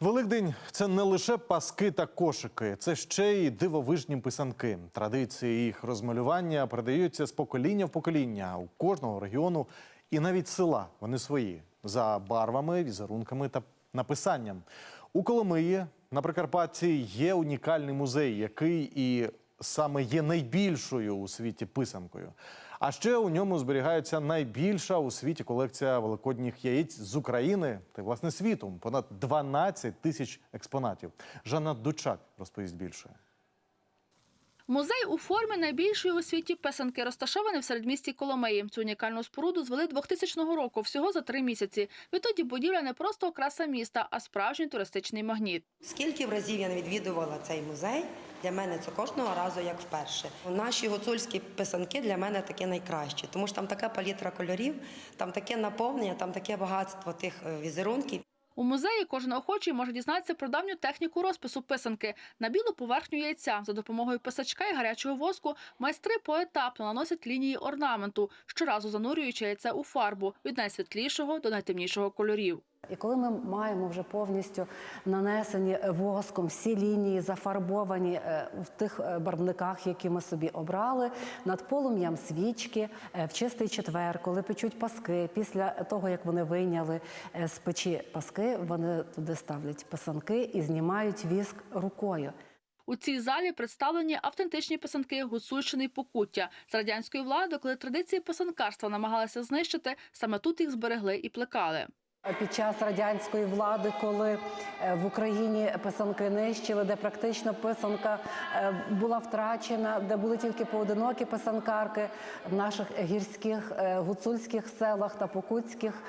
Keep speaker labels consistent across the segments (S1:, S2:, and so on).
S1: Великдень це не лише паски та кошики, це ще й дивовижні писанки. Традиції їх розмалювання передаються з покоління в покоління у кожного регіону і навіть села. Вони свої за барвами, візерунками та написанням. У Коломиї на Прикарпатті є унікальний музей, який і саме є найбільшою у світі писанкою. А ще у ньому зберігається найбільша у світі колекція великодніх яєць з України та власне світом Понад 12 тисяч експонатів. Жанна Дучак розповість більше.
S2: Музей у формі найбільшої у світі писанки розташований в середмісті Коломиї. Цю унікальну споруду звели 2000 року, всього за три місяці. Відтоді будівля не просто окраса міста, а справжній туристичний магніт.
S3: Скільки разів я не відвідувала цей музей, для мене це кожного разу як вперше. Наші гуцульські писанки для мене такі найкращі, тому що там така палітра кольорів, там таке наповнення, там таке багатство тих е, візерунків.
S2: У музеї кожен охочий може дізнатися про давню техніку розпису писанки. На білу поверхню яйця за допомогою писачка і гарячого воску майстри поетапно наносять лінії орнаменту, щоразу занурюючи яйце у фарбу від найсвітлішого до найтемнішого кольорів.
S4: І коли ми маємо вже повністю нанесені воском всі лінії зафарбовані е, в тих е, барвниках, які ми собі обрали, над полум'ям свічки е, в чистий четвер, коли печуть паски, після того як вони вийняли з печі паски, вони туди ставлять писанки і знімають віск рукою.
S2: У цій залі представлені автентичні писанки Гуцульщини і Покуття. З радянської влади, коли традиції писанкарства намагалися знищити, саме тут їх зберегли і плекали.
S4: Під час радянської влади, коли е, в Україні писанки нищили, де практично писанка е, була втрачена, де були тільки поодинокі писанкарки в наших гірських е, гуцульських селах та покутських,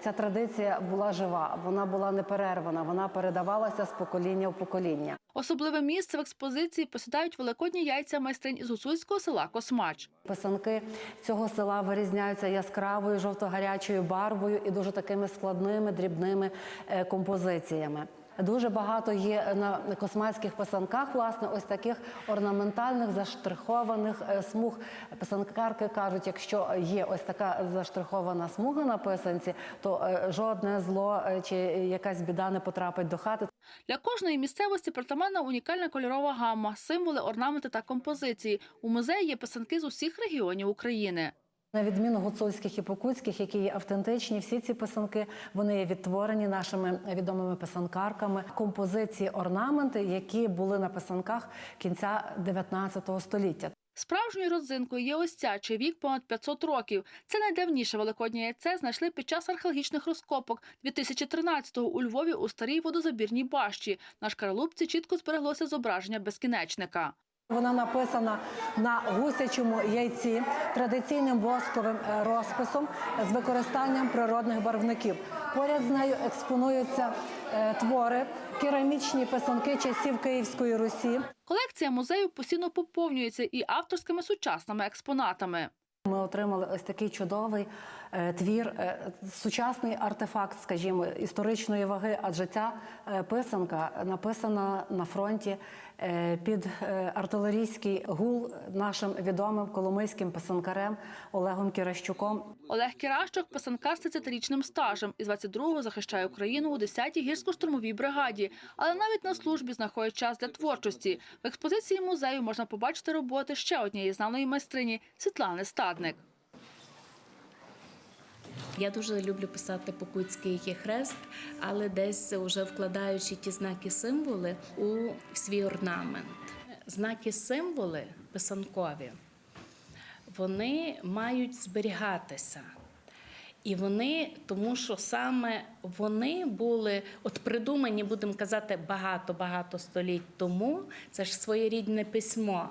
S4: ця традиція була жива, вона була не перервана, вона передавалася з покоління в покоління.
S2: Особливе місце в експозиції посідають великодні яйця майстринь із гуцульського села Космач.
S4: Писанки цього села вирізняються яскравою жовто-гарячою барвою і дуже такими складними дрібними е, композиціями. Дуже багато є на космацьких писанках, власне, ось таких орнаментальних заштрихованих е, смуг. Писанкарки кажуть, якщо є ось така заштрихована смуга на писанці, то е, жодне зло е, чи якась біда не потрапить до хати.
S2: Для кожної місцевості притаманна унікальна кольорова гамма, символи, орнаменти та композиції. У музеї є писанки з усіх регіонів України.
S4: На відміну гуцульських і покутських, які є автентичні, всі ці писанки вони є відтворені нашими відомими писанкарками. Композиції, орнаменти, які були на писанках кінця 19 століття.
S2: Справжньою родзинкою є ось ця, чий вік понад 500 років. Це найдавніше великоднє яйце знайшли під час археологічних розкопок 2013-го у Львові у старій водозабірній бащі. На шкаралупці чітко збереглося зображення безкінечника.
S4: Вона написана на гусячому яйці традиційним восковим е, розписом з використанням природних барвників. Поряд з нею експонуються е, твори, керамічні писанки часів Київської Русі.
S2: Колекція музею постійно поповнюється і авторськими сучасними експонатами.
S4: Ми отримали ось такий чудовий твір, е, сучасний артефакт, скажімо, історичної ваги, адже ця е, писанка написана на фронті е, під е, артилерійський гул нашим відомим коломийським писанкарем Олегом Кіращуком.
S2: Олег Кіращук – писанкар з 30-річним стажем. Із 22-го захищає Україну у 10-й гірсько-штурмовій бригаді. Але навіть на службі знаходить час для творчості. В експозиції музею можна побачити роботи ще однієї знаної майстрині – Світлани Стадник.
S5: Я дуже люблю писати покутський хрест, але десь вже вкладаючи ті знаки символи у свій орнамент. Знаки символи писанкові, вони мають зберігатися. І вони, тому що саме вони були от придумані, будемо казати, багато-багато століть тому. Це ж своєрідне письмо.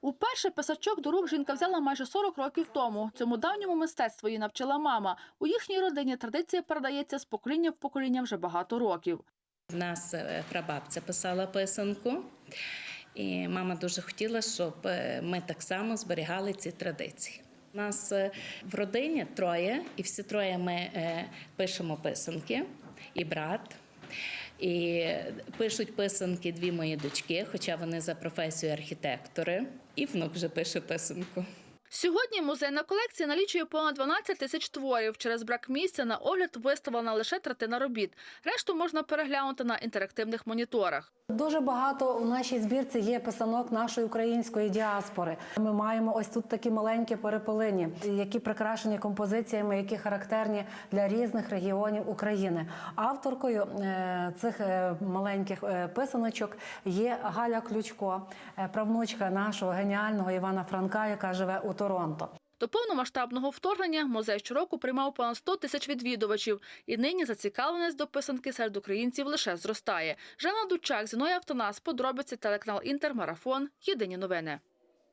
S2: Уперше писачок до рук жінка взяла майже 40 років тому. Цьому давньому мистецтву її навчила мама. У їхній родині традиція передається з покоління в покоління вже багато років.
S5: В нас е, прабабця писала писанку, і мама дуже хотіла, щоб е, ми так само зберігали ці традиції. У нас е, в родині троє, і всі троє ми пишемо писанки, і брат. І пишуть писанки дві мої дочки, хоча вони за професією архітектори, і внук вже пише писанку.
S2: Сьогодні музейна колекція налічує понад 12 тисяч творів. Через брак місця на огляд виставлена лише третина робіт. Решту можна переглянути на інтерактивних моніторах.
S4: Дуже багато у нашій збірці є писанок нашої української діаспори. Ми маємо ось тут такі маленькі перепелині, які прикрашені композиціями, які характерні для різних регіонів України. Авторкою е, цих е, маленьких е, писаночок є Галя Ключко, правнучка нашого геніального Івана Франка, яка живе у Торонто.
S2: До повномасштабного вторгнення музей щороку приймав понад 100 тисяч відвідувачів, і нині зацікавленість до писанки серед українців лише зростає. Жанна Дучак, Зіноя Автонас, подробиці телеканал Інтермарафон. Єдині новини.